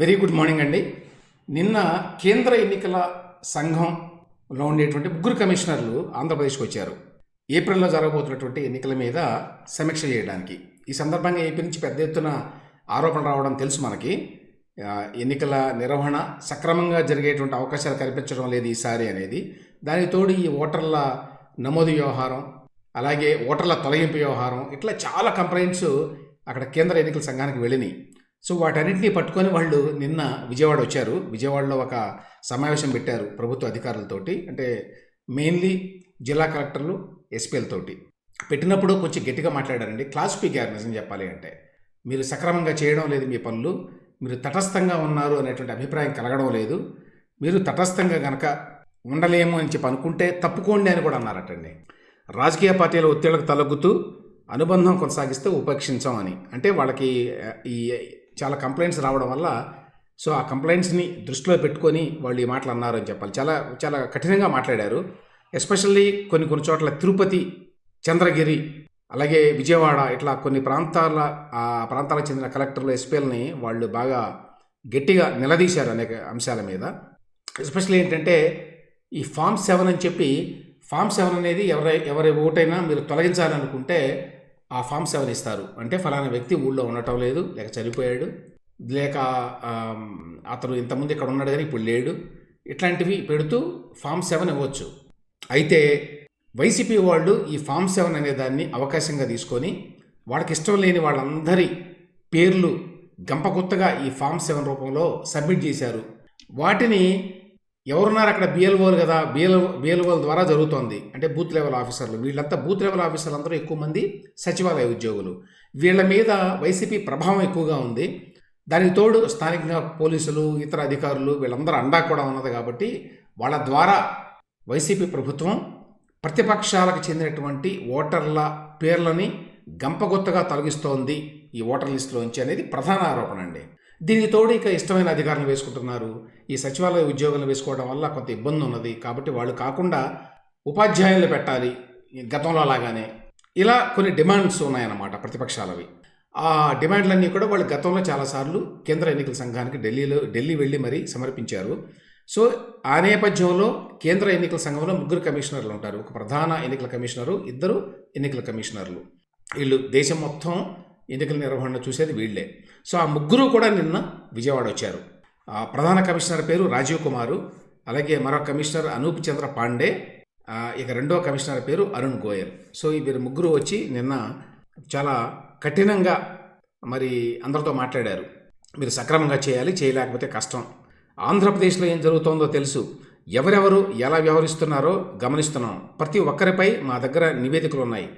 Very good morning అండి. నిన్న కేంద్ర ఎన్నికల సంఘంలో ఉండేటువంటి ముగ్గురు కమిషనర్లు ఆంధ్రప్రదేశ్కి వచ్చారు. ఏప్రిల్లో జరగబోతున్నటువంటి ఎన్నికల మీద సమీక్ష చేయడానికి. ఈ సందర్భంగా ఏపీ నుంచి పెద్ద ఎత్తున ఆరోపణలు రావడం తెలుసు మనకి. ఎన్నికల నిర్వహణ సక్రమంగా జరిగేటువంటి అవకాశాలు కనిపించడం లేదు ఈసారి అనేది. దానికి తోడు ఈ ఓటర్ల నమోదు వ్యవహారం అలాగే ఓటర్ల తొలగింపు వ్యవహారం ఇట్లా చాలా కంప్లైంట్స్ అక్కడ కేంద్ర ఎన్నికల సంఘానికి వెళ్ళినాయి. సో వాటన్నింటినీ పట్టుకొని వాళ్ళు నిన్న విజయవాడ వచ్చారు. విజయవాడలో ఒక సమావేశం పెట్టారు ప్రభుత్వ అధికారులతోటి అంటే మెయిన్లీ జిల్లా కలెక్టర్లు ఎస్పీలతోటి పెట్టినప్పుడు కొంచెం గట్టిగా మాట్లాడారండి. క్లాస్ పీకారు నిజం చెప్పాలి అంటే మీరు సక్రమంగా చేయడం లేదు మీ పనులు మీరు తటస్థంగా ఉన్నారు అనేటువంటి అభిప్రాయం కలగడం లేదు మీరు తటస్థంగా గనక ఉండలేము అని చెప్పి అనుకుంటే తప్పుకోండి అని కూడా అన్నారటండి. రాజకీయ పార్టీల ఒత్తిళ్ళకు తలగ్గుతూ అనుబంధం కొనసాగిస్తే ఉపేక్షించాం అని అంటే వాళ్ళకి ఈ చాలా కంప్లైంట్స్ రావడం వల్ల సో ఆ కంప్లైంట్స్ని దృష్టిలో పెట్టుకొని వాళ్ళు ఈ మాటలు అన్నారు అని చెప్పాలి. చాలా చాలా కఠినంగా మాట్లాడారు. ఎస్పెషల్లీ కొన్ని కొన్ని చోట్ల తిరుపతి చంద్రగిరి అలాగే విజయవాడ ఇట్లా కొన్ని ప్రాంతాల ఆ ప్రాంతాలకు చెందిన కలెక్టర్లు ఎస్పీఎల్ని వాళ్ళు బాగా గట్టిగా నిలదీశారు అనేక అంశాల మీద. ఎస్పెషల్లీ ఏంటంటే ఈ ఫామ్ సెవెన్ అని చెప్పి ఫామ్ సెవెన్ అనేది ఎవరై ఎవరి ఓటైనా మీరు తొలగించాలనుకుంటే ఆ ఫామ్ సెవెన్ ఇస్తారు. అంటే ఫలానా వ్యక్తి ఊళ్ళో ఉండటం లేదు లేక చనిపోయాడు లేక అతను ఇంతకుముందు ఇక్కడ ఉన్నాడు కానీ ఇప్పుడు లేడు. ఇట్లాంటివి పెడుతూ ఫామ్ సెవెన్ ఇవ్వచ్చు. అయితే వైసీపీ వాళ్ళు ఈ ఫామ్ సెవెన్ అనే దాన్ని అవకాశంగా తీసుకొని వాళ్ళకి ఇష్టం లేని వాళ్ళందరి పేర్లు గంపగుత్తగా ఈ ఫామ్ సెవెన్ రూపంలో సబ్మిట్ చేశారు. వాటిని ఎవరున్నారు అక్కడ బిఎల్ఓలు కదా? బిఎల్ బిఎల్ఓల ద్వారా జరుగుతోంది. అంటే బూత్ లెవెల్ ఆఫీసర్లు. వీళ్ళంతా బూత్ లెవెల్ ఆఫీసర్లు అందరూ ఎక్కువ మంది సచివాలయ ఉద్యోగులు. వీళ్ళ మీద వైసీపీ ప్రభావం ఎక్కువగా ఉంది. దానికి తోడు స్థానికంగా పోలీసులు ఇతర అధికారులు వీళ్ళందరూ అండా కూడా ఉన్నది కాబట్టి వాళ్ళ ద్వారా వైసీపీ ప్రభుత్వం ప్రతిపక్షాలకు చెందినటువంటి ఓటర్ల పేర్లని గంపగొత్తగా తొలగిస్తోంది ఈ ఓటర్ లిస్టులోంచి అనేది ప్రధాన ఆరోపణ అండి. దీని తోడు ఇక ఇష్టమైన అధికారులు వేసుకుంటున్నారు. ఈ సచివాలయ ఉద్యోగులను వేసుకోవడం వల్ల కొంత ఇబ్బంది ఉన్నది. కాబట్టి వాళ్ళు కాకుండా ఉపాధ్యాయులు పెట్టాలి. గతంలో లాగానే ఇలా కొన్ని డిమాండ్స్ ఉన్నాయన్నమాట ప్రతిపక్షాలవి. ఆ డిమాండ్లన్నీ కూడా వాళ్ళు గతంలో చాలాసార్లు కేంద్ర ఎన్నికల సంఘానికి ఢిల్లీలో ఢిల్లీ వెళ్ళి మరీ సమర్పించారు. సో ఆ నేపథ్యంలో కేంద్ర ఎన్నికల సంఘంలో ముగ్గురు కమిషనర్లు ఉంటారు. ఒక ప్రధాన ఎన్నికల కమిషనరు ఇద్దరు ఎన్నికల కమిషనర్లు. వీళ్ళు దేశం మొత్తం ఎన్నికల నిర్వహణ చూసేది వీళ్ళే. సో ఆ ముగ్గురు కూడా నిన్న విజయవాడ వచ్చారు. ఆ ప్రధాన కమిషనర్ పేరు రాజీవ్ కుమారు అలాగే మరో కమిషనర్ అనూప్ చంద్ర పాండే ఇక రెండో కమిషనర్ పేరు అరుణ్ గోయల్. సో వీరు ముగ్గురు వచ్చి నిన్న చాలా కఠినంగా మరి అందరితో మాట్లాడారు. మీరు సక్రమంగా చేయాలి చేయలేకపోతే కష్టం. ఆంధ్రప్రదేశ్లో ఏం జరుగుతోందో తెలుసు. ఎవరెవరు ఎలా వ్యవహరిస్తున్నారో గమనిస్తున్నాం. ప్రతి ఒక్కరిపై మా దగ్గర నివేదికలు ఉన్నాయి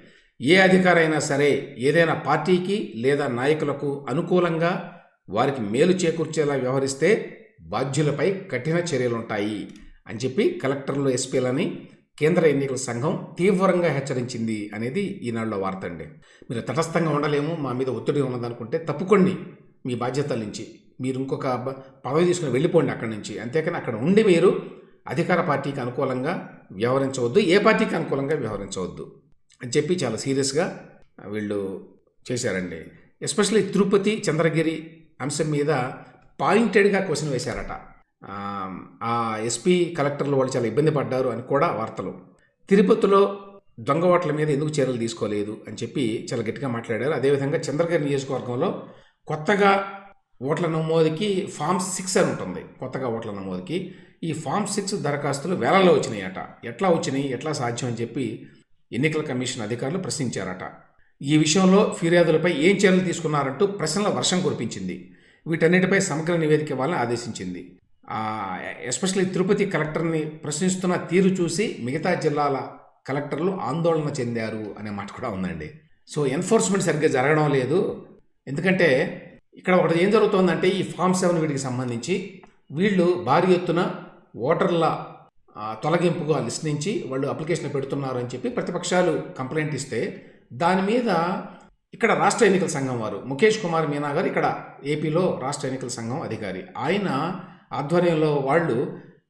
ఏ అధికారైనా సరే ఏదైనా పార్టీకి లేదా నాయకులకు అనుకూలంగా వారికి మేలు చేకూర్చేలా వ్యవహరిస్తే బాధ్యులపై కఠిన చర్యలుంటాయి అని చెప్పి కలెక్టర్లు ఎస్పీలని కేంద్ర ఎన్నికల సంఘం తీవ్రంగా హెచ్చరించింది అనేది ఈనాడులో వార్త అండి. మీరు తటస్థంగా ఉండలేము మా మీద ఒత్తిడి ఉన్నదనుకుంటే తప్పుకోండి మీ బాధ్యతల నుంచి. మీరు ఇంకొక పదవి తీసుకుని వెళ్ళిపోండి అక్కడి నుంచి. అంతేకాని అక్కడ ఉండి మీరు అధికార పార్టీకి అనుకూలంగా వ్యవహరించవద్దు ఏ పార్టీకి అనుకూలంగా వ్యవహరించవద్దు. అని చెప్పి చాలా సీరియస్గా వీళ్ళు చేశారండి. ఎస్పెషల్లీ తిరుపతి చంద్రగిరి అంశం మీద పాయింటెడ్గా క్వశ్చన్ వేశారట. ఆ, ఎస్పీ కలెక్టర్లు వాళ్ళు చాలా ఇబ్బంది పడ్డారు అని కూడా వార్తలు. తిరుపతిలో దొంగ ఓట్ల మీద ఎందుకు చర్యలు తీసుకోలేదు అని చెప్పి చాలా గట్టిగా మాట్లాడారు. అదేవిధంగా చంద్రగిరి నియోజకవర్గంలో కొత్తగా ఓట్ల నమోదుకి ఫామ్ సిక్స్ అని ఉంటుంది. కొత్తగా ఓట్ల నమోదుకి. ఈ ఫామ్ సిక్స్ దరఖాస్తులు వేలలో వచ్చినాయట. ఎట్లా వచ్చినాయి? ఎట్లా సాధ్యం అని చెప్పి ఎన్నికల కమిషన్ అధికారులు ప్రశ్నించారట. ఈ విషయంలో ఫిర్యాదులపై ఏం చర్యలు తీసుకున్నారంటూ ప్రశ్నల వర్షం కురిపించింది. వీటన్నిటిపై సమగ్ర నివేదిక ఇవ్వాలని ఆదేశించింది. ఎస్పెషల్లీ తిరుపతి కలెక్టర్ని ప్రశ్నిస్తున్న తీరు చూసి మిగతా జిల్లాల కలెక్టర్లు ఆందోళన చెందారు అనే మాట కూడా ఉందండి. సో ఎన్ఫోర్స్మెంట్ సరిగ్గా జరగడం లేదు. ఎందుకంటే ఇక్కడ ఒకటి ఏం జరుగుతోందంటే ఈ ఫామ్ సెవెన్ వీటికి సంబంధించి వీళ్ళు భారీ ఎత్తున ఓటర్ల తొలగింపుగా లిస్ట్ నుంచి వాళ్ళు అప్లికేషన్ పెడుతున్నారు అని చెప్పి ప్రతిపక్షాలు కంప్లైంట్ ఇస్తే దాని మీద ఇక్కడ రాష్ట్ర ఎన్నికల సంఘం వారు ముఖేష్ కుమార్ మీనా గారు ఇక్కడ ఏపీలో రాష్ట్ర ఎన్నికల సంఘం అధికారి. ఆయన ఆధ్వర్యంలో వాళ్ళు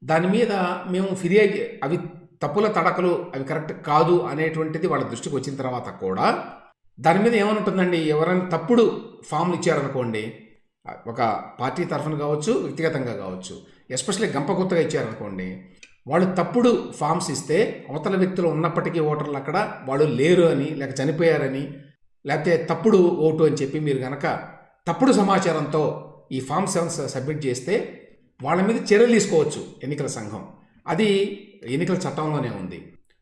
దాని మీద మేము ఫిర్యాదు అవి తప్పుల తడకలు అవి కరెక్ట్ కాదు అనేటువంటిది వాళ్ళ దృష్టికి వచ్చిన తర్వాత కూడా దాని మీద ఏమనుంటుందండి? ఎవరైనా తప్పుడు ఫామ్లు ఇచ్చారనుకోండి ఒక పార్టీ తరఫున కావచ్చు వ్యక్తిగతంగా కావచ్చు ఎస్పెషల్లీ గంప కొత్తగా ఇచ్చారనుకోండి వాళ్ళు తప్పుడు ఫామ్స్ ఇస్తే అవతల వ్యక్తులు ఉన్నప్పటికీ ఓటర్లు అక్కడ వాళ్ళు లేరు అని లేక చనిపోయారని లేకపోతే తప్పుడు ఓటు అని చెప్పి మీరు కనుక తప్పుడు సమాచారంతో ఈ ఫామ్ సెవెన్స్ సబ్మిట్ చేస్తే వాళ్ళ మీద చర్యలు తీసుకోవచ్చు ఎన్నికల సంఘం. అది ఎన్నికల చట్టంలోనే ఉంది.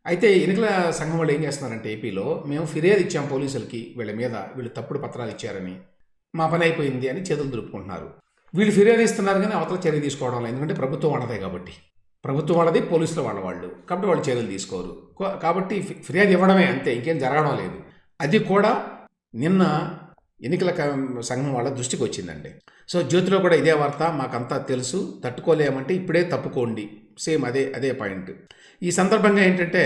అయితే ఎన్నికల సంఘం వాళ్ళు ఏం చేస్తున్నారంటే ఏపీలో మేము ఫిర్యాదు ఇచ్చాం పోలీసులకి వీళ్ళ మీద వీళ్ళు తప్పుడు పత్రాలు ఇచ్చారని మా పని అయిపోయింది అని చేతులు దులుపుకుంటున్నారు. వీళ్ళు ఫిర్యాదు ఇస్తున్నారు కానీ అవతల చర్య తీసుకోవడం లేదు ఎందుకంటే ప్రభుత్వం వాళ్ళదే కాబట్టి. ప్రభుత్వం వాళ్ళది పోలీసులు వాళ్ళ వాళ్ళు. కాబట్టి వాళ్ళు చర్యలు తీసుకోరు. కాబట్టి ఫిర్యాదు ఇవ్వడమే అంతే ఇంకేం జరగడం లేదు. అది కూడా నిన్న ఎన్నికల సంఘం వాళ్ళ దృష్టికి వచ్చిందండి. సో జ్యోతిలో కూడా ఇదే వార్త మాకంతా తెలుసు. తట్టుకోలేమంటే ఇప్పుడే తప్పుకోండి. సేమ్ అదే అదే పాయింట్. ఈ సందర్భంగా ఏంటంటే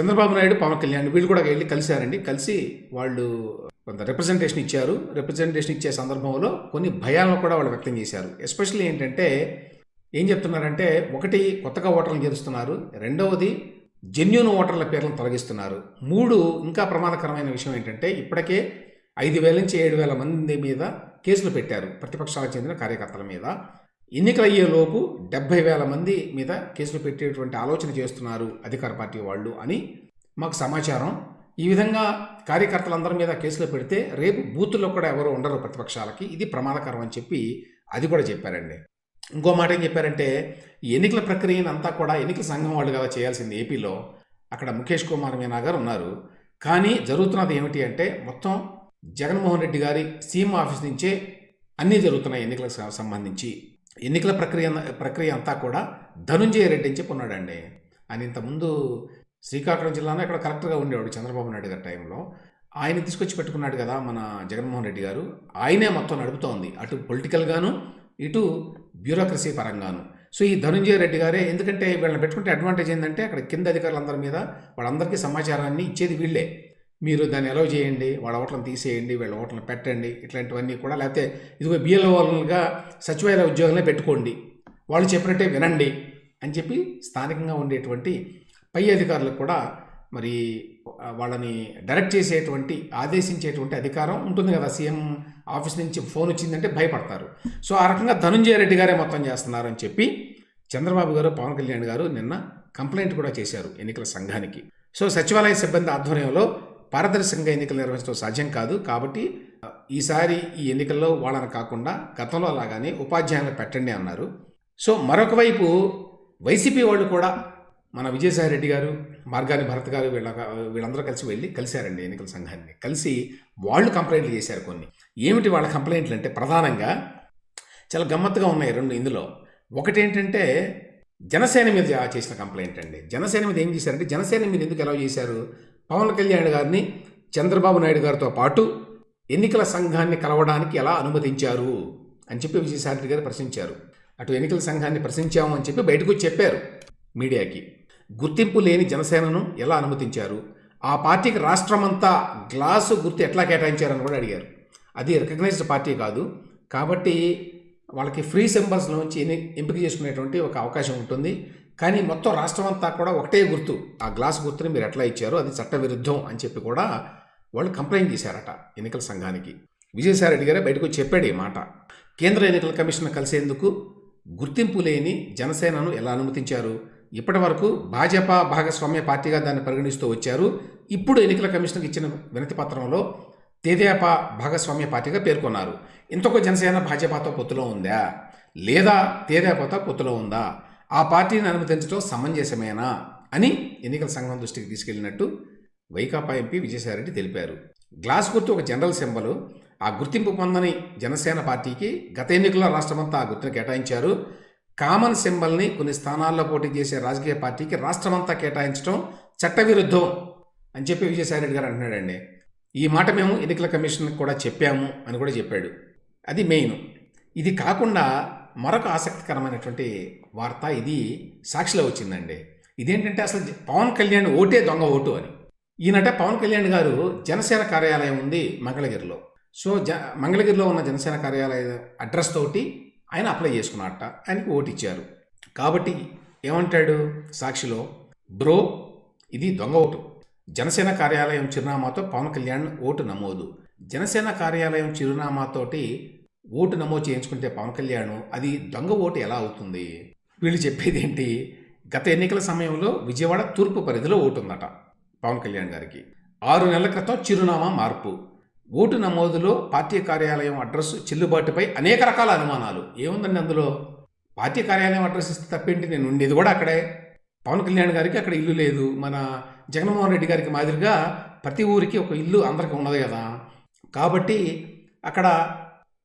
చంద్రబాబు నాయుడు పవన్ కళ్యాణ్ వీళ్ళు కూడా వెళ్ళి కలిశారండి. కలిసి వాళ్ళు కొంత రిప్రజెంటేషన్ ఇచ్చారు. రిప్రజెంటేషన్ ఇచ్చే సందర్భంలో కొన్ని భయాలను కూడా వాళ్ళు వ్యక్తం చేశారు. ఎస్పెషల్లీ ఏంటంటే ఏం చెప్తున్నారంటే ఒకటి కొత్తగా ఓటర్లను గెలుస్తున్నారు రెండవది జెన్యున్ ఓటర్ల పేర్లను తొలగిస్తున్నారు. మూడు ఇంకా ప్రమాదకరమైన విషయం ఏంటంటే ఇప్పటికే ఐదు వేల నుంచి ఏడు వేల మంది మీద కేసులు పెట్టారు ప్రతిపక్షాలకు చెందిన కార్యకర్తల మీద. ఎన్నికలయ్యేలోపు డెబ్బై వేల మంది మీద కేసులు పెట్టేటువంటి ఆలోచన చేస్తున్నారు అధికార పార్టీ వాళ్ళు అని మాకు సమాచారం. ఈ విధంగా కార్యకర్తలందరి మీద కేసులు పెడితే రేపు బూతుల్లో కూడా ఎవరు ఉండరు ప్రతిపక్షాలకి. ఇది ప్రమాదకరం అని చెప్పి అది కూడా చెప్పారండి. ఇంకో మాట ఏం చెప్పారంటే ఎన్నికల ప్రక్రియను అంతా కూడా ఎన్నికల సంఘం వాళ్ళు కదా చేయాల్సింది ఏపీలో. అక్కడ ముఖేష్ కుమార్ మీనా గారు ఉన్నారు. కానీ జరుగుతున్నది ఏమిటి అంటే మొత్తం జగన్మోహన్ రెడ్డి గారి సీఎం ఆఫీస్ నుంచే అన్నీ జరుగుతున్నాయి ఎన్నికలకు సంబంధించి. ఎన్నికల ప్రక్రియ ప్రక్రియ అంతా కూడా ధనుంజయ రెడ్డి అని చెప్పి ఉన్నాడండి. ఆయన ఇంతకుముందు శ్రీకాకుళం జిల్లాలో ఇక్కడ కలెక్టర్గా ఉండేవాడు చంద్రబాబు నాయుడు గారి టైంలో. ఆయన తీసుకొచ్చి పెట్టుకున్నాడు కదా మన జగన్మోహన్ రెడ్డి గారు. ఆయనే మొత్తం నడుపుతోంది. అటు పొలిటికల్గాను ఇటు బ్యూరోక్రసీ పరంగాను. సో ఈ ధనుంజయ రెడ్డి గారే ఎందుకంటే వీళ్ళని పెట్టుకుంటే అడ్వాంటేజ్ ఏంటంటే అక్కడ కింద అధికారులందరి మీద వాళ్ళందరికీ సమాచారాన్ని ఇచ్చేది వీళ్ళే. మీరు దాన్ని అలౌ చేయండి వాళ్ళ ఓట్లను తీసేయండి వీళ్ళ ఓట్లను పెట్టండి ఇట్లాంటివన్నీ కూడా లేకపోతే ఇదిగో బిఎల్ఓలుగా సచివాలయ ఉద్యోగంలో పెట్టుకోండి వాళ్ళు చెప్పినట్టే వినండి అని చెప్పి స్థానికంగా ఉండేటువంటి పై అధికారులకు కూడా మరి వాళ్ళని డైరెక్ట్ చేసేటువంటి ఆదేశించేటువంటి అధికారం ఉంటుంది కదా. సీఎం ఆఫీస్ నుంచి ఫోన్ వచ్చిందంటే భయపడతారు. సో ఆ రకంగా ధనుంజయ రెడ్డి గారే మొత్తం చేస్తున్నారు అని చెప్పి చంద్రబాబు గారు పవన్ కళ్యాణ్ గారు నిన్న కంప్లైంట్ కూడా చేశారు ఎన్నికల సంఘానికి. సో సచివాలయ సిబ్బంది ఆధ్వర్యంలో పారదర్శకంగా ఎన్నికలు నిర్వహించడం సాధ్యం కాదు కాబట్టి ఈసారి ఈ ఎన్నికల్లో వాళ్ళని కాకుండా గతంలో అలాగానే ఉపాధ్యాయులను పెట్టండి అన్నారు. సో మరొక వైపు వైసీపీ వాళ్ళు కూడా మన విజయసాయి రెడ్డి గారు మార్గాని భరత్ గారు వీళ్ళ వీళ్ళందరూ కలిసి వెళ్ళి కలిశారండి ఎన్నికల సంఘాన్ని. కలిసి వాళ్ళు కంప్లైంట్లు చేశారు కొన్ని. ఏమిటి వాళ్ళ కంప్లైంట్లు అంటే ప్రధానంగా చాలా గమ్మత్తుగా ఉన్నాయి రెండు ఇందులో. ఒకటి ఏంటంటే జనసేన మీద చేసిన కంప్లైంట్ అండి. జనసేన మీద ఏం చేశారంటే జనసేన మీద ఎందుకు ఎలా చేశారు? పవన్ కళ్యాణ్ గారిని చంద్రబాబు నాయుడు గారితో పాటు ఎన్నికల సంఘాన్ని కలవడానికి ఎలా అనుమతించారు అని చెప్పి విజయసాయి రెడ్డి గారు ప్రశ్నించారు. అటు ఎన్నికల సంఘాన్ని ప్రశ్నించాము అని చెప్పి బయటకు చెప్పారు మీడియాకి. గుర్తింపు లేని జనసేనను ఎలా అనుమతించారు? ఆ పార్టీకి రాష్ట్రమంతా గ్లాసు గుర్తు ఎట్లా కేటాయించారని కూడా అడిగారు. అది రికగ్నైజ్డ్ పార్టీ కాదు. కాబట్టి వాళ్ళకి ఫ్రీ సింబల్స్ నుంచి ఎంపిక చేసుకునేటువంటి ఒక అవకాశం ఉంటుంది. కానీ మొత్తం రాష్ట్రం అంతా కూడా ఒకటే గుర్తు. ఆ గ్లాస్ గుర్తుని మీరు ఎట్లా ఇచ్చారో అది చట్టవిరుద్ధం అని చెప్పి కూడా వాళ్ళు కంప్లైంట్ చేశారట ఎన్నికల సంఘానికి. విజయసాయి రెడ్డి గారే బయటకు వచ్చి చెప్పాడు ఈ మాట. కేంద్ర ఎన్నికల కమిషన్ కలిసేందుకు గుర్తింపు లేని జనసేనను ఎలా అనుమతించారు? ఇప్పటి వరకు భాజపా భాగస్వామ్య పార్టీగా దాన్ని పరిగణిస్తూ వచ్చారు. ఇప్పుడు ఎన్నికల కమిషన్కి ఇచ్చిన వినతి పత్రంలో తేదేపా భాగస్వామ్య పార్టీగా పేర్కొన్నారు. ఇంతకు జనసేన భాజపాతో పొత్తులో ఉందా? లేదా తేదేపాతో పొత్తులో ఉందా? ఆ పార్టీని అనుమతించడం సమంజసమేనా? అని ఎన్నికల సంఘం దృష్టికి తీసుకెళ్ళినట్టు వైకాపా ఎంపీ విజయసాయిరెడ్డి తెలిపారు. గ్లాస్ గుర్తు ఒక జనరల్ సింబల్. ఆ గుర్తింపు పొందని జనసేన పార్టీకి గత ఎన్నికల్లో రాష్ట్రమంతా ఆ గుర్తును కేటాయించారు. కామన్ సింబల్ని కొన్ని స్థానాల్లో పోటీ చేసే రాజకీయ పార్టీకి రాష్ట్రమంతా కేటాయించడం చట్టవిరుద్ధం అని చెప్పి విజయసాయిరెడ్డి గారు అంటున్నాడండి. ఈ మాట మేము ఎన్నికల కమిషన్కి కూడా చెప్పాము అని కూడా చెప్పాడు. అది మెయిన్. ఇది కాకుండా మరొక ఆసక్తికరమైనటువంటి వార్త ఇది సాక్షిలో వచ్చిందండి. ఇదేంటంటే అసలు పవన్ కళ్యాణ్ ఓటే దొంగ ఓటు అని. ఈయనట పవన్ కళ్యాణ్ గారు జనసేన కార్యాలయం ఉంది మంగళగిరిలో. సో జ మంగళగిరిలో ఉన్న జనసేన కార్యాలయ అడ్రస్ తోటి ఆయన అప్లై చేసుకున్నట్ట ఆయనకి ఓటు ఇచ్చారు. కాబట్టి ఏమంటాడు సాక్షిలో? బ్రో ఇది దొంగ ఓటు. జనసేన కార్యాలయం చిరునామాతో పవన్ కళ్యాణ్ ఓటు నమోదు. జనసేన కార్యాలయం చిరునామాతోటి ఓటు నమోదు చేయించుకుంటే పవన్ కళ్యాణ్ అది దొంగ ఓటు ఎలా అవుతుంది? వీళ్ళు చెప్పేది ఏంటి గత ఎన్నికల సమయంలో విజయవాడ తూర్పు పరిధిలో ఓటు ఉందట పవన్ కళ్యాణ్ గారికి. ఆరు నెలల క్రితం చిరునామా మార్పు. ఓటు నమోదులో పార్టీ కార్యాలయం అడ్రస్ చెల్లుబాటుపై అనేక రకాల అనుమానాలు. ఏముందండి అందులో? పార్టీ కార్యాలయం అడ్రస్ ఇస్తే తప్పేంటి? నేను ఉండేది కూడా అక్కడే. పవన్ కళ్యాణ్ గారికి అక్కడ ఇల్లు లేదు. మన జగన్మోహన్ రెడ్డి గారికి మాదిరిగా ప్రతి ఊరికి ఒక ఇల్లు అందరికీ ఉన్నది కదా. కాబట్టి అక్కడ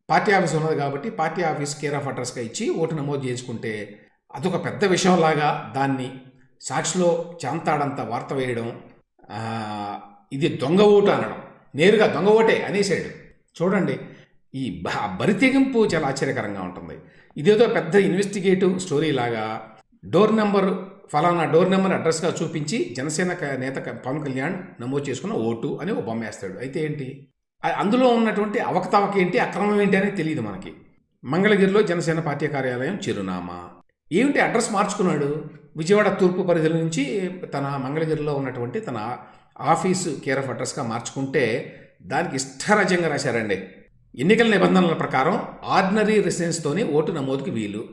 పార్టీ ఆఫీస్ ఉన్నది కాబట్టి పార్టీ ఆఫీస్ కేర్ ఆఫ్ అడ్రస్గా ఇచ్చి ఓటు నమోదు చేసుకుంటే అదొక పెద్ద విషయంలాగా దాన్ని సాక్షిలో చాంతాడంత వార్త వేయడం ఇది దొంగ ఓటు అనడం. నేరుగా దొంగ ఓటే అనేసాడు చూడండి ఈ బరితెగింపు చాలా ఆశ్చర్యకరంగా ఉంటుంది. ఇదేదో పెద్ద ఇన్వెస్టిగేటివ్ స్టోరీ లాగా డోర్ నెంబర్ ఫలానా డోర్ నెంబర్ అడ్రస్గా చూపించి జనసేన నేత పవన్ కళ్యాణ్ నమోదు చేసుకున్న ఓటు అని ఒక బొమ్మ వేస్తాడు. అయితే ఏంటి? అందులో ఉన్నటువంటి అవకతవక ఏంటి అక్రమం ఏంటి అనేది తెలియదు మనకి. మంగళగిరిలో జనసేన పార్టీ కార్యాలయం చిరునామా. ఏమిటి అడ్రస్ మార్చుకున్నాడు? విజయవాడ తూర్పు పరిధుల నుంచి తన మంగళగిరిలో ఉన్నటువంటి తన ఆఫీసు కేర్ ఆఫ్ అడ్రస్గా మార్చుకుంటే దానికి ఇష్టరాజ్యంగా రాశారండి. ఎన్నికల నిబంధనల ప్రకారం ఆర్డినరీ రెసిడెన్స్తోనే ఓటు నమోదుకి వీలు.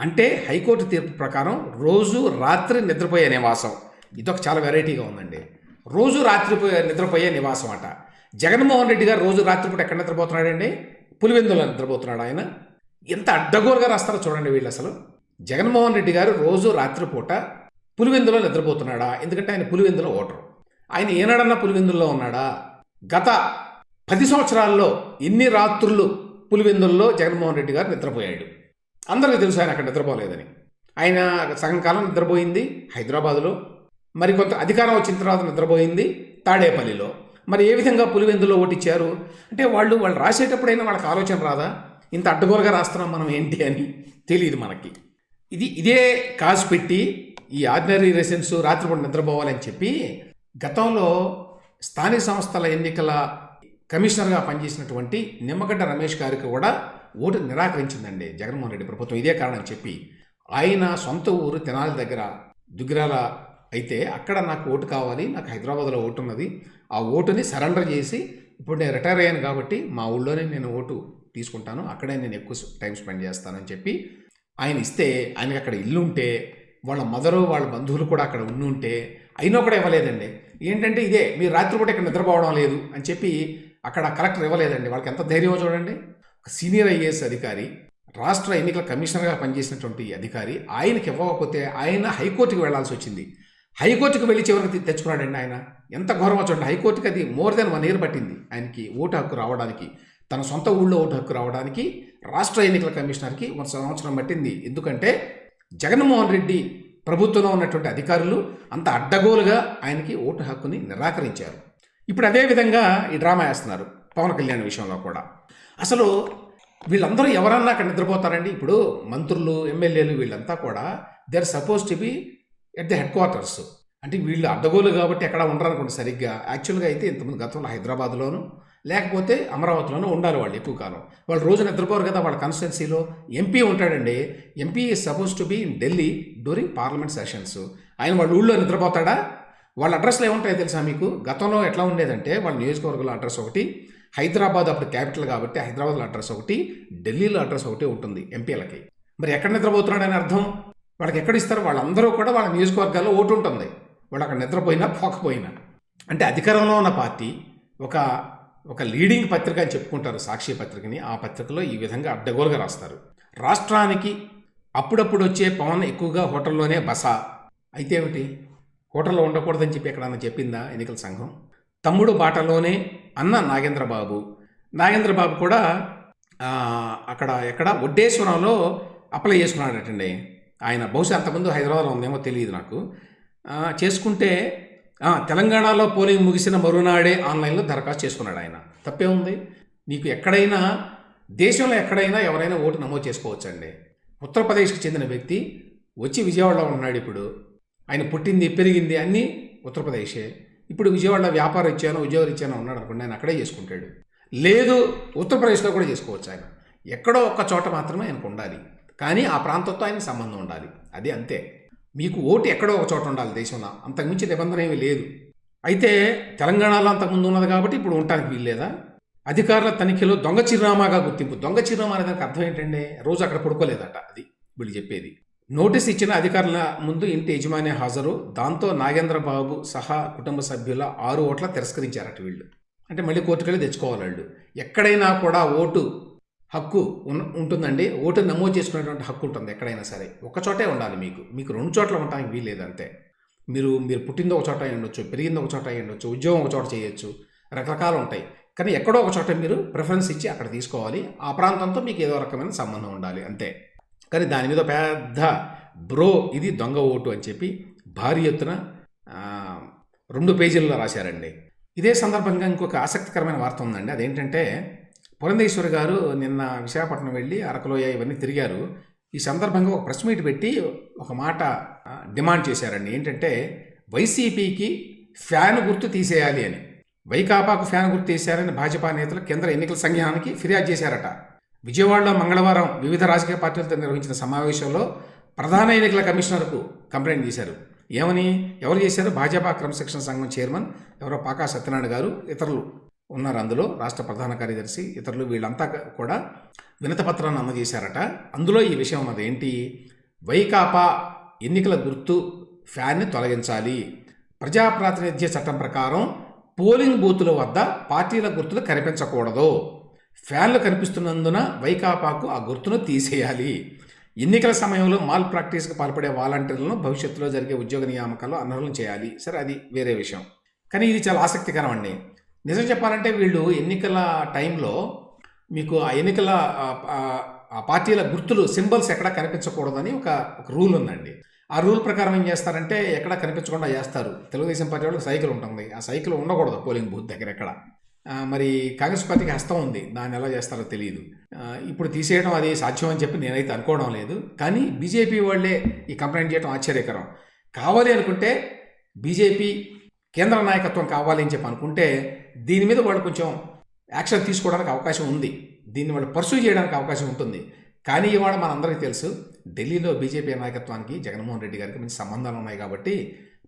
అంటే హైకోర్టు తీర్పు ప్రకారం రోజు రాత్రి నిద్రపోయే నివాసం. ఇదొక చాలా వెరైటీగా ఉందండి. రోజు రాత్రి నిద్రపోయే నివాసం అట. జగన్మోహన్ రెడ్డి గారు రోజు రాత్రిపూట ఎక్కడ నిద్రపోతున్నాడండి? పులివెందులో నిద్రపోతున్నాడు ఆయన. ఎంత అడ్డగోలుగా రాస్తారో చూడండి వీళ్ళు అసలు. జగన్మోహన్ రెడ్డి గారు రోజు రాత్రిపూట పులివెందులో నిద్రపోతున్నాడా? ఎందుకంటే ఆయన పులివెందులో ఓటరు. ఆయన ఏనాడన్నా పులివెందుల్లో ఉన్నాడా? గత పది సంవత్సరాల్లో ఎన్ని రాత్రులు పులివెందుల్లో జగన్మోహన్ రెడ్డి గారు నిద్రపోయాడు? అందరికీ తెలుసు ఆయన అక్కడ నిద్రపోలేదని. ఆయన సగం కాలం నిద్రపోయింది హైదరాబాదులో. మరి కొంత అధికారం వచ్చిన తర్వాత నిద్రపోయింది తాడేపల్లిలో. మరి ఏ విధంగా పులివెందులో ఓటిచ్చారు? అంటే వాళ్ళు వాళ్ళు రాసేటప్పుడైనా వాళ్ళకి ఆలోచన రాదా? ఇంత అడ్డగోలుగా రాస్తున్నాం మనం ఏంటి అని తెలియదు మనకి. ఇది ఇదే కాసు పెట్టి ఈ ఆర్డినరీ రెసిడెన్స్ రాత్రిపూట నిద్రపోవాలని చెప్పి గతంలో స్థానిక సంస్థల ఎన్నికల కమిషనర్గా పనిచేసినటువంటి నిమ్మగడ్డ రమేష్ గారికి కూడా ఓటు నిరాకరించిందండి జగన్మోహన్ రెడ్డి ప్రభుత్వం. ఇదే కారణం చెప్పి ఆయన సొంత ఊరు తెనాలి దగ్గర దుగ్గిరాల అయితే అక్కడ నాకు ఓటు కావాలి నాకు హైదరాబాద్లో ఓటు ఉన్నది. ఆ ఓటుని సరెండర్ చేసి ఇప్పుడు నేను రిటైర్ అయ్యాను కాబట్టి మా ఊళ్ళోనే నేను ఓటు తీసుకుంటాను అక్కడే నేను ఎక్కువ టైం స్పెండ్ చేస్తానని చెప్పి ఆయన ఇస్తే ఆయనకి అక్కడ ఇల్లు ఉంటే వాళ్ళ మదరు వాళ్ళ బంధువులు కూడా అక్కడ ఉండి ఉంటే అయినా కూడా ఇవ్వలేదండి. ఏంటంటే ఇదే మీరు రాత్రిపూట ఇక్కడ నిద్రపోవడం లేదు అని చెప్పి అక్కడ కలెక్టర్ ఇవ్వలేదండి. వాళ్ళకి ఎంత ధైర్యమో చూడండి. ఒక సీనియర్ ఐఏఎస్ అధికారి రాష్ట్ర ఎన్నికల కమిషనర్గా పనిచేసినటువంటి అధికారి ఆయనకి ఇవ్వకపోతే ఆయన హైకోర్టుకి వెళ్ళాల్సి వచ్చింది. హైకోర్టుకు వెళ్ళి చివరికి తెచ్చుకున్నాడండి ఆయన. ఎంత ఘోరమో చూడండి. హైకోర్టుకి అది మోర్ దెన్ వన్ ఇయర్ పట్టింది. ఆయనకి ఓటు హక్కు రావడానికి తన సొంత ఊళ్ళో ఓటు హక్కు రావడానికి రాష్ట్ర ఎన్నికల కమిషనర్కి ఒక సంవత్సరం పట్టింది. ఎందుకంటే జగన్మోహన్ రెడ్డి ప్రభుత్వంలో ఉన్నటువంటి అధికారులు అంత అడ్డగోలుగా ఆయనకి ఓటు హక్కుని నిరాకరించారు. ఇప్పుడు అదే విధంగా ఈ డ్రామా వేస్తున్నారు పవన్ కళ్యాణ్ విషయంలో కూడా. అసలు వీళ్ళందరూ ఎవరన్నా అక్కడ నిద్రపోతారండి? ఇప్పుడు మంత్రులు ఎమ్మెల్యేలు వీళ్ళంతా కూడా they are suppose to be at the headquarters అంటే వీళ్ళు అడ్డగోలు కాబట్టి ఎక్కడ ఉండరనుకోండి సరిగ్గా. యాక్చువల్గా అయితే ఇంతమంది గతంలో హైదరాబాద్లోను లేకపోతే అమరావతిలోనూ ఉండాలి వాళ్ళు ఎక్కువ కాలం. వాళ్ళు రోజు నిద్రపోరు కదా వాళ్ళ కాన్స్టిట్యున్సీలో ఎంపీ ఉంటాడండి. MP is suppose to be in Delhi during parliament sessions ఆయన వాళ్ళ ఊళ్ళో నిద్రపోతాడా? వాళ్ళ అడ్రస్లు ఏముంటాయో తెలుసా మీకు? గతంలో ఎట్లా ఉండేదంటే వాళ్ళ నియోజకవర్గంలో అడ్రస్ ఒకటి హైదరాబాద్ అప్పుడు క్యాపిటల్ కాబట్టి హైదరాబాద్లో అడ్రస్ ఒకటి ఢిల్లీలో అడ్రస్ ఒకటి ఉంటుంది ఎంపీలకి మరి ఎక్కడ నిద్రపోతున్నాడని అర్థం? వాళ్ళకి ఎక్కడ ఇస్తారు? వాళ్ళందరూ కూడా వాళ్ళ నియోజకవర్గాల్లో ఓటు ఉంటుంది. వాళ్ళు అక్కడ నిద్రపోయినా పోకపోయినా. అంటే అధికారంలో ఉన్న పార్టీ ఒక ఒక లీడింగ్ పత్రిక అని చెప్పుకుంటారు సాక్షి పత్రికని. ఆ పత్రికలో ఈ విధంగా అడ్డగోలుగా రాస్తారు. రాష్ట్రానికి అప్పుడప్పుడు వచ్చే పవన్ ఎక్కువగా హోటల్లోనే బస. అయితే ఏమిటి? హోటల్లో ఉండకూడదని చెప్పి ఎక్కడన్నా చెప్పిందా ఎన్నికల సంఘం? తమ్ముడు బాటలోనే అన్న నాగేంద్రబాబు. నాగేంద్రబాబు కూడా అక్కడ ఎక్కడ? ఒడ్డేశ్వరంలో అప్లై చేసుకున్నాడటండి ఆయన బహుశా అంతకుముందు హైదరాబాద్లో ఉందేమో తెలియదు నాకు. చేసుకుంటే తెలంగాణలో పోలింగ్ ముగిసిన మరునాడే ఆన్లైన్లో దరఖాస్తు చేసుకున్నాడు ఆయన. తప్పే ఉంది. నీకు ఎక్కడైనా దేశంలో ఎక్కడైనా ఎవరైనా ఓటు నమోదు చేసుకోవచ్చండి. ఉత్తరప్రదేశ్కి చెందిన వ్యక్తి వచ్చి విజయవాడలో ఉన్నాడు ఇప్పుడు. ఆయన పుట్టింది పెరిగింది అన్నీ ఉత్తరప్రదేశే. ఇప్పుడు విజయవాడలో వ్యాపారం ఇచ్చాను ఉద్యోగం ఇచ్చాను ఉన్నాడు అనుకోండి ఆయన అక్కడే చేసుకుంటాడు. లేదు ఉత్తరప్రదేశ్లో కూడా చేసుకోవచ్చు ఆయన. ఎక్కడో ఒక్క చోట మాత్రమే ఆయనకు ఉండాలి. కానీ ఆ ప్రాంతంతో ఆయనకు సంబంధం ఉండాలి. అది అంతే. మీకు ఓటు ఎక్కడో ఒక చోట ఉండాలి దేశంలో. అంతకుమించి నిబంధన ఏమీ లేదు. అయితే తెలంగాణలో అంతకుముందు ఉన్నది కాబట్టి ఇప్పుడు ఉండటానికి వీల్లేదా? అధికారుల తనిఖీలో దొంగ చిరునామాగా గుర్తింపు. దొంగ చిరునామా అనే దానికి అర్థం ఏంటండి? రోజు అక్కడ పడుకోలేదట అది వీళ్ళు చెప్పేది. నోటీస్ ఇచ్చిన అధికారుల ముందు ఇంటి యజమాని హాజరు. దాంతో నాగేంద్ర బాబు సహా కుటుంబ సభ్యుల ఆరు ఓట్ల తిరస్కరించారట వీళ్ళు. అంటే మళ్ళీ కోర్టుకెళ్ళి తెచ్చుకోవాలి వాళ్ళు. ఎక్కడైనా కూడా ఓటు హక్కు ఉంటుందండి. ఓటు నమోదు చేసుకునేటువంటి హక్కు ఉంటుంది ఎక్కడైనా సరే. ఒక చోటే ఉండాలి మీకు. మీకు రెండు చోట్ల ఉండటానికి వీలేదు అంతే మీరు మీరు పుట్టింది ఒక చోట అయి ఉండొచ్చు పెరిగింది ఒక చోట అయి ఉండొచ్చు ఉద్యోగం ఒక చోట చేయొచ్చు రకరకాలు ఉంటాయి. కానీ ఎక్కడో ఒక చోట మీరు ప్రిఫరెన్స్ ఇచ్చి అక్కడ తీసుకోవాలి. ఆ ప్రాంతంతో మీకు ఏదో రకమైన సంబంధం ఉండాలి అంతే. కానీ దాని మీద పెద్ద బ్రో ఇది దొంగ ఓటు అని చెప్పి భారీ ఎత్తున రెండు పేజీల్లో రాశారండి. ఇదే సందర్భంగా ఇంకొక ఆసక్తికరమైన వార్త ఉందండి. అదేంటంటే పురంధేశ్వరి గారు నిన్న విశాఖపట్నం వెళ్ళి అరకులోయ ఇవన్నీ తిరిగారు. ఈ సందర్భంగా ఒక ప్రెస్ మీట్ పెట్టి ఒక మాట డిమాండ్ చేశారండి. ఏంటంటే వైసీపీకి ఫ్యాన్ గుర్తు తీసేయాలి అని. వైకాపాకు ఫ్యాన్ గుర్తు తీసేయాలని భాజపా నేతలు కేంద్ర ఎన్నికల సంఘానికి ఫిర్యాదు చేశారట. విజయవాడలో మంగళవారం వివిధ రాజకీయ పార్టీలతో నిర్వహించిన సమావేశంలో ప్రధాన ఎన్నికల కమిషనర్కు కంప్లైంట్ చేశారు. ఏమని? ఎవరు చేశారు? భాజపా క్రమశిక్షణ సంఘం చైర్మన్ ఎవరో పాకా సత్యనారాయణ గారు ఇతరులు. ఉన్నారు అందులో రాష్ట్ర ప్రధాన కార్యదర్శి ఇతరులు వీళ్ళంతా కూడా వినతపత్రాన్ని అందజేశారట. అందులో ఈ విషయం ఉన్నది ఏంటి? వైకాపా ఎన్నికల గుర్తు ఫ్యాన్ని తొలగించాలి. ప్రజాప్రాతినిధ్య చట్టం ప్రకారం పోలింగ్ బూతుల వద్ద పార్టీల గుర్తులు కనిపించకూడదు. ఫ్యాన్లు కనిపిస్తున్నందున వైకాపాకు ఆ గుర్తును తీసేయాలి. ఎన్నికల సమయంలో మాల్ ప్రాక్టీస్కి పాల్పడే వాలంటీర్లను భవిష్యత్తులో జరిగే ఉద్యోగ నియామకాల్లో అనర్హులు చేయాలి. సరే అది వేరే విషయం. కానీ ఇది చాలా ఆసక్తికరం అండి నిజం చెప్పాలంటే వీళ్ళు ఎన్నికల టైంలో మీకు ఆ ఎన్నికల ఆ, పార్టీల గుర్తులు సింబల్స్ ఎక్కడ కనిపించకూడదని ఒక ఒక రూల్ ఉందండి. ఆ రూల్ ప్రకారం ఏం చేస్తారంటే ఎక్కడ కనిపించకుండా చేస్తారు. తెలుగుదేశం పార్టీ వాళ్ళకి సైకిల్ ఉంటుంది. ఆ సైకిల్ ఉండకూడదు పోలింగ్ బూత్ దగ్గర ఎక్కడ. మరి కాంగ్రెస్ పార్టీకి హస్తం ఉంది. దాన్ని ఎలా చేస్తారో తెలియదు ఇప్పుడు తీసేయడం అది సాధ్యం అని చెప్పి నేనైతే అనుకోవడం లేదు. కానీ బీజేపీ వాళ్ళే ఈ కంప్లైంట్ చేయడం ఆశ్చర్యకరం. కావాలి అనుకుంటే బీజేపీ కేంద్ర నాయకత్వం కావాలి అని చెప్పి అనుకుంటే దీని మీద వాళ్ళు కొంచెం యాక్షన్ తీసుకోవడానికి అవకాశం ఉంది. దీన్ని వాళ్ళు పర్సూ చేయడానికి అవకాశం ఉంటుంది. కానీ ఇవాళ మనందరికీ తెలుసు ఢిల్లీలో బీజేపీ నాయకత్వానికి జగన్మోహన్ రెడ్డి గారికి మంచి సంబంధాలు ఉన్నాయి కాబట్టి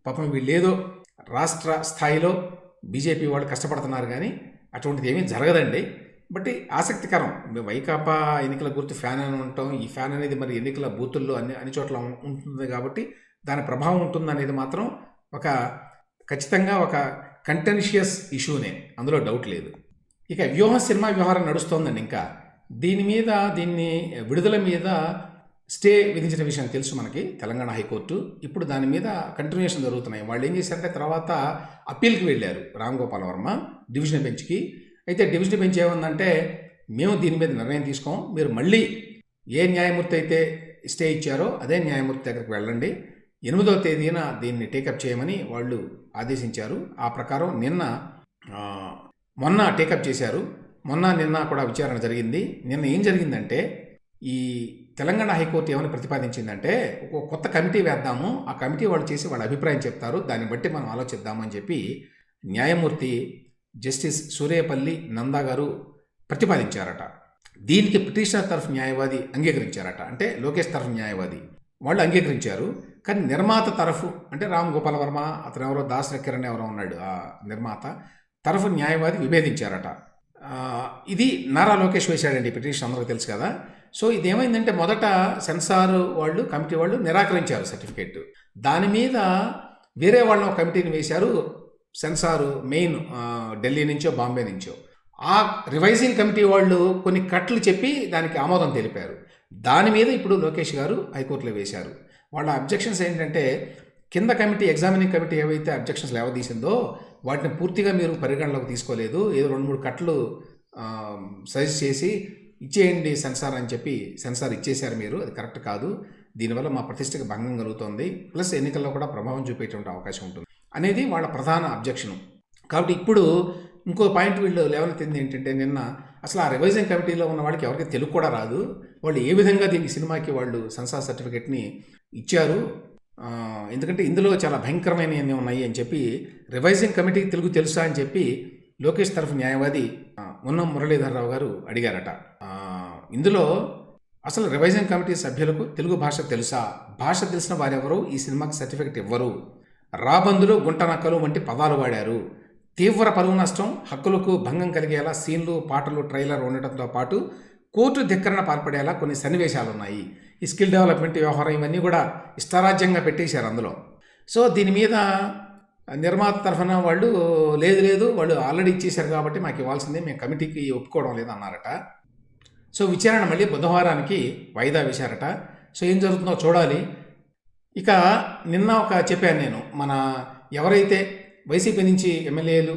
పాపం వీళ్ళేదో రాష్ట్ర స్థాయిలో బీజేపీ వాళ్ళు కష్టపడుతున్నారు కానీ అటువంటిది ఏమీ జరగదండి. బట్ ఆసక్తికరం. వైకాపా ఎన్నికల గుర్తు ఫ్యాన్ అని ఉంటాం. ఈ ఫ్యాన్ అనేది మరి ఎన్నికల బూతుల్లో అన్ని అన్ని చోట్ల ఉంటుంది కాబట్టి దాని ప్రభావం ఉంటుంది అనేది మాత్రం ఒక ఖచ్చితంగా ఒక కంటెన్షియస్ ఇష్యూనే. అందులో డౌట్ లేదు. ఇక వ్యూహ సినిమా వ్యవహారం నడుస్తోందండి ఇంకా. దీని మీద దీన్ని విడుదల మీద స్టే విధించిన విషయం తెలుసు మనకి తెలంగాణ హైకోర్టు. ఇప్పుడు దాని మీద కంటిన్యూషన్ జరుగుతున్నాయి. వాళ్ళు ఏం చేశారంటే తర్వాత అప్పీల్కి వెళ్ళారు రామ్ గోపాల్ వర్మ డివిజన్ బెంచ్కి. అయితే డివిజన్ బెంచ్ ఏముందంటే మేము దీని మీద నిర్ణయం తీసుకోం. మీరు మళ్ళీ ఏ న్యాయమూర్తి అయితే స్టే ఇచ్చారో అదే న్యాయమూర్తి దగ్గరికి వెళ్ళండి. ఎనిమిదో తేదీన దీన్ని టేకప్ చేయమని వాళ్ళు ఆదేశించారు. ఆ ప్రకారం నిన్న మొన్న టేకప్ చేశారు. మొన్న నిన్న కూడా విచారణ జరిగింది. నిన్న ఏం జరిగిందంటే ఈ తెలంగాణ హైకోర్టు ఏమని ప్రతిపాదించిందంటే ఒక కొత్త కమిటీ వేద్దాము. ఆ కమిటీ వాళ్ళు చేసి వాళ్ళ అభిప్రాయం చెప్తారు. దాన్ని బట్టి మనం ఆలోచిద్దామని చెప్పి న్యాయమూర్తి జస్టిస్ సూర్యపల్లి నందా గారు ప్రతిపాదించారట. దీనికి పిటిషనర్ తరఫు న్యాయవాది అంగీకరించారట. అంటే లోకేష్ తరఫు న్యాయవాది. వాళ్ళు అంగీకరించారు. కానీ నిర్మాత తరఫు అంటే రామ్ గోపాల్ వర్మ అతను ఎవరో దాసర కిరణ్ ఎవరో ఉన్నాడు ఆ నిర్మాత తరఫు న్యాయవాది విభేదించారట. ఇది నారా లోకేష్ వేశాడండి పిటిషన్ అందరికీ తెలుసు కదా. సో ఇది ఏమైందంటే మొదట సెన్సార్ వాళ్ళు కమిటీ వాళ్ళు నిరాకరించారు సర్టిఫికేట్. దాని మీద వేరే వాళ్ళని ఒక కమిటీని వేశారు సెన్సార్ మెయిన్ ఢిల్లీ నుంచో బాంబే నుంచో. ఆ రివైజింగ్ కమిటీ వాళ్ళు కొన్ని కట్లు చెప్పి దానికి ఆమోదం తెలిపారు. దాని మీద ఇప్పుడు లోకేష్ గారు హైకోర్టులో వేశారు. వాళ్ళ అబ్జెక్షన్స్ ఏంటంటే కింద కమిటీ ఎగ్జామినింగ్ కమిటీ ఏవైతే అబ్జెక్షన్స్ లేవదీసిందో వాటిని పూర్తిగా మీరు పరిగణలోకి తీసుకోలేదు. ఏదో రెండు మూడు కట్లు సజెస్ట్ చేసి ఇచ్చేయండి సెన్సార్ అని చెప్పి సెన్సార్ ఇచ్చేశారు మీరు. అది కరెక్ట్ కాదు. దీనివల్ల మా ప్రతిష్టకు భంగం కలుగుతోంది. ప్లస్ ఎన్నికల్లో కూడా ప్రభావం చూపేటువంటి అవకాశం ఉంటుంది. అనేది వాళ్ళ ప్రధాన అబ్జెక్షన్ కాబట్టి ఇప్పుడు ఇంకో పాయింట్ వీళ్ళు లేవనెత్తింది ఏంటంటే నిన్న అసలు ఆ రివైజింగ్ కమిటీలో ఉన్న వాళ్ళకి ఎవరికి తెలుగు కూడా రాదు. వాళ్ళు ఏ విధంగా దీనికి సినిమాకి వాళ్ళు సెన్సార్ సర్టిఫికేట్ని ఇచ్చారు. ఎందుకంటే ఇందులో చాలా భయంకరమైనవి ఉన్నాయి అని చెప్పి రివైజింగ్ కమిటీకి తెలుగు తెలుసా అని చెప్పి లోకేష్ తరఫు న్యాయవాది ఆ, ఉన్నం మురళీధరరావు గారు అడిగారట. ఇందులో అసలు రివైజింగ్ కమిటీ సభ్యులకు తెలుగు భాష తెలుసా? భాష తెలిసిన వారెవరు? ఈ సినిమాకి సర్టిఫికెట్ ఇవ్వరు. రాబందులు గుంటనక్కలు వంటి పదాలు వాడారు. తీవ్ర పరువు నష్టం హక్కులకు భంగం కలిగేలా సీన్లు పాటలు ట్రైలర్ ఉండటంతో పాటు కోర్టు ధిక్కరణ పాల్పడేలా కొన్ని సన్నివేశాలు ఉన్నాయి ఈ స్కిల్ డెవలప్మెంట్ వ్యవహారం ఇవన్నీ కూడా ఇష్టారాజ్యంగా పెట్టేశారు అందులో. సో దీని మీద నిర్మాత తరఫున వాళ్ళు లేదు లేదు వాళ్ళు ఆల్రెడీ ఇచ్చేశారు కాబట్టి మాకు ఇవ్వాల్సిందే మేము కమిటీకి ఒప్పుకోవడం లేదన్నారట. సో విచారణ మళ్ళీ బుధవారానికి వాయిదా వేశారట. సో ఏం జరుగుతుందో చూడాలి. ఇక నిన్న ఒక చెప్పాను నేను మన ఎవరైతే వైసీపీ నుంచి ఎమ్మెల్యేలు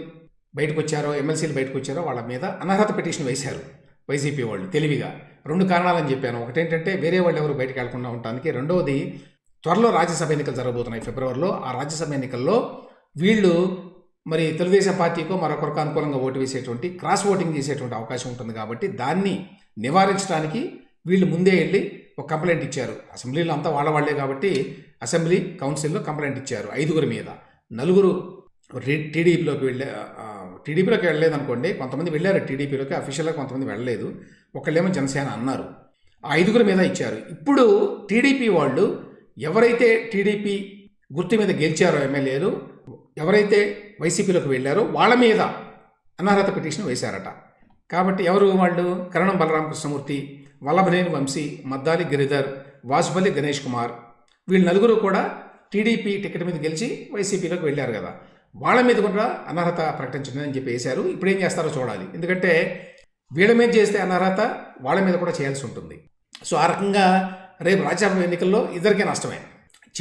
బయటకు వచ్చారో ఎమ్మెల్సీలు బయటకు వచ్చారో వాళ్ళ మీద అనర్హత పిటిషన్ వేశారు వైసీపీ వాళ్ళు తెలివిగా. రెండు కారణాలని చెప్పాను. ఒకటేంటంటే వేరే వాళ్ళు ఎవరు బయటకు వెళ్ళకుండా ఉండటానికి రెండవది త్వరలో రాజ్యసభ ఎన్నికలు జరగబోతున్నాయి ఫిబ్రవరిలో. ఆ రాజ్యసభ ఎన్నికల్లో వీళ్ళు మరి తెలుగుదేశం పార్టీకో మరొకరికి అనుకూలంగా ఓటు వేసేటువంటి క్రాస్ ఓటింగ్ చేసేటువంటి అవకాశం ఉంటుంది కాబట్టి దాన్ని నివారించడానికి వీళ్ళు ముందే వెళ్ళి ఒక కంప్లైంట్ ఇచ్చారు. అసెంబ్లీలో అంతా వాళ్ళ వాళ్ళే కాబట్టి అసెంబ్లీ కౌన్సిల్లో కంప్లైంట్ ఇచ్చారు ఐదుగురి మీద. నలుగురు రి- టీడీపీలోకి వెళ్ళే టీడీపీలోకి వెళ్ళలేదు అనుకోండి కొంతమంది వెళ్ళారు టీడీపీలోకి అఫీషియల్గా కొంతమంది వెళ్ళలేదు. ఒకళ్ళేమో జనసేన అన్నారు. ఆ ఐదుగురు మీద ఇచ్చారు. ఇప్పుడు టీడీపీ వాళ్ళు ఎవరైతే టీడీపీ గుర్తు మీద గెలిచారో ఎమ్మెల్యేలు ఎవరైతే వైసీపీలోకి వెళ్ళారో వాళ్ళ మీద అనర్హత పిటిషన్ వేశారట. కాబట్టి ఎవరు వాళ్ళు? కరణం బలరామకృష్ణమూర్తి వల్లభనేని వంశీ మద్దాలి గిరిధర్ వాసుపల్లి గణేష్ కుమార్. వీళ్ళు నలుగురు కూడా టీడీపీ టికెట్ మీద గెలిచి వైసీపీలోకి వెళ్ళారు కదా. వాళ్ళ మీద కూడా అనర్హత ప్రకటించిందని అని చెప్పి వేశారు. ఇప్పుడు ఏం చేస్తారో చూడాలి. ఎందుకంటే వీళ్ళ మీద చేస్తే అనర్హత వాళ్ళ మీద కూడా చేయాల్సి ఉంటుంది. సో ఆ రకంగా రేపు రాజ్యసభ ఎన్నికల్లో ఇద్దరికీ నష్టమే.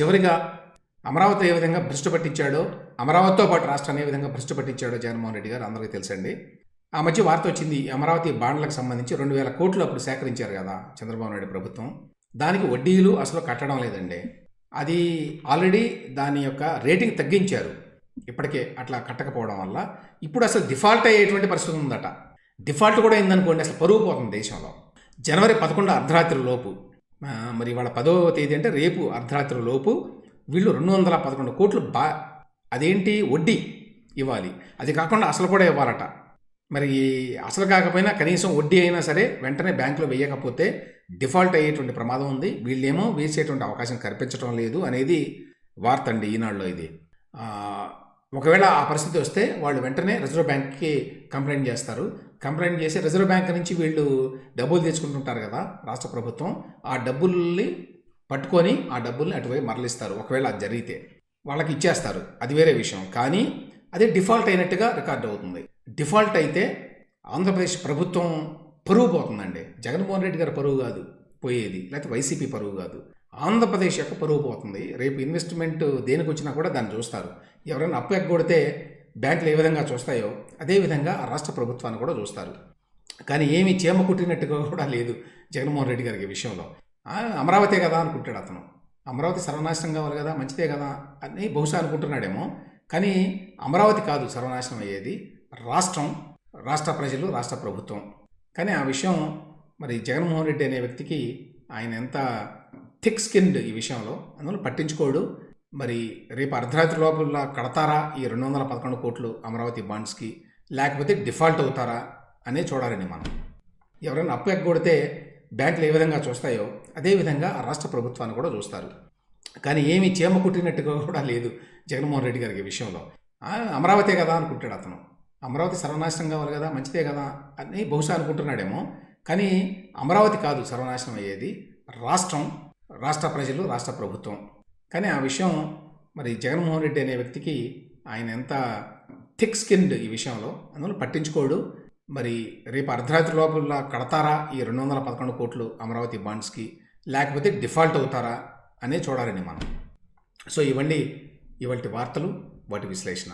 చివరిగా అమరావతి ఏ విధంగా భ్రష్టు పట్టించాడో అమరావతితో పాటు రాష్ట్రాన్ని ఏ విధంగా భ్రష్టు పట్టించాడో జగన్మోహన్ రెడ్డి గారు అందరికీ తెలుసండి. ఆ మధ్య వార్త వచ్చింది అమరావతి బాండ్లకు సంబంధించి రెండు వేల కోట్లు అప్పుడు సేకరించారు కదా చంద్రబాబు నాయుడు ప్రభుత్వం. దానికి వడ్డీలు అసలు కట్టడం లేదండి. అది ఆల్రెడీ దాని యొక్క రేటింగ్ తగ్గించారు. ఇప్పటికే అట్లా కట్టకపోవడం వల్ల ఇప్పుడు అసలు డిఫాల్ట్ అయ్యేటువంటి పరిస్థితి ఉందట. డిఫాల్ట్ కూడా అయిందనుకోండి అసలు పరుగు పోతుంది దేశంలో. జనవరి పదకొండు అర్ధరాత్రి లోపు మరి వాళ్ళ పదో తేదీ అంటే రేపు అర్ధరాత్రి లోపు వీళ్ళు రెండు వందల పదకొండు కోట్లు బా అదేంటి వడ్డీ ఇవ్వాలి. అది కాకుండా అసలు కూడా ఇవ్వాలట. మరి అసలు కాకపోయినా కనీసం వడ్డీ అయినా సరే వెంటనే బ్యాంకులో వేయకపోతే డిఫాల్ట్ అయ్యేటువంటి ప్రమాదం ఉంది. వీళ్ళేమో వేసేటువంటి అవకాశం కల్పించడం లేదు అనేది వార్త అండి ఈనాడులో ఇది. ఒకవేళ ఆ పరిస్థితి వస్తే వాళ్ళు వెంటనే రిజర్వ్ బ్యాంక్కి కంప్లైంట్ చేస్తారు. కంప్లైంట్ చేసి రిజర్వ్ బ్యాంక్ నుంచి వీళ్ళు డబ్బులు తెచ్చుకుంటుంటారు కదా రాష్ట్ర ప్రభుత్వం ఆ డబ్బుల్ని పట్టుకొని ఆ డబ్బుల్ని అటువైపు మరలిస్తారు. ఒకవేళ అది జరిగితే వాళ్ళకి ఇచ్చేస్తారు. అది వేరే విషయం. కానీ అది డిఫాల్ట్ అయినట్టుగా రికార్డ్ అవుతుంది. డిఫాల్ట్ అయితే ఆంధ్రప్రదేశ్ ప్రభుత్వం పరువు పోతుందండి. జగన్మోహన్ రెడ్డి గారి పరువు కాదు పోయేది. లేకపోతే వైసీపీ పరువు కాదు. ఆంధ్రప్రదేశ్ యొక్క పరువు పోతుంది. రేపు ఇన్వెస్ట్మెంట్ దేనికి వచ్చినా కూడా దాన్ని చూస్తారు. ఎవరైనా అప్పు ఎగ్గొడితే బ్యాంకులు ఏ విధంగా చూస్తాయో అదేవిధంగా ఆ రాష్ట్ర ప్రభుత్వాన్ని కూడా చూస్తారు. కానీ ఏమీ చేమ కుట్టినట్టుగా కూడా లేదు జగన్మోహన్ రెడ్డి గారికి విషయంలో. అమరావతే కదా అనుకుంటాడు అతను. అమరావతి సర్వనాశనం కావాలి కదా మంచిదే కదా అని బహుశా అనుకుంటున్నాడేమో. కానీ అమరావతి కాదు సర్వనాశనం అయ్యేది రాష్ట్రం రాష్ట్ర ప్రజలు రాష్ట్ర ప్రభుత్వం. కానీ ఆ విషయం మరి జగన్మోహన్ రెడ్డి అనే వ్యక్తికి ఆయన ఎంత థిక్ స్కిన్డ్ ఈ విషయంలో అందువల్ల పట్టించుకోడు. మరి రేపు అర్ధరాత్రి లోపల కడతారా ఈ రెండు వందల పదకొండు కోట్లు అమరావతి బాండ్స్కి లేకపోతే డిఫాల్ట్ అవుతారా అనే చూడాలండి మనం. ఎవరైనా అప్పు ఎగ్గొడితే బ్యాంకులు ఏ విధంగా చూస్తాయో అదేవిధంగా రాష్ట్ర ప్రభుత్వాన్ని కూడా చూస్తారు. కానీ ఏమీ చీమ కుట్టినట్టుగా కూడా లేదు జగన్మోహన్ రెడ్డి గారికి విషయంలో. అమరావతే కదా అనుకుంటాడు అతను. అమరావతి సర్వనాశనం కావాలి కదా మంచిదే కదా అని బహుశా అనుకుంటున్నాడేమో. కానీ అమరావతి కాదు సర్వనాశనం అయ్యేది రాష్ట్రం రాష్ట్ర ప్రజలు రాష్ట్ర ప్రభుత్వం. కానీ ఆ విషయం మరి జగన్మోహన్ రెడ్డి అనే వ్యక్తికి ఆయన ఎంత థిక్ స్కిన్డ్ ఈ విషయంలో అందువల్ల పట్టించుకోడు. మరి రేపు అర్ధరాత్రి లోపల కడతారా ఈ రెండు వందల పదకొండు కోట్లు అమరావతి బాండ్స్కి? లేకపోతే డిఫాల్ట్ అవుతారా అనే చూడాలండి మనం. సో ఇవన్నీ ఇవాటి వార్తలు వాటి విశ్లేషణ.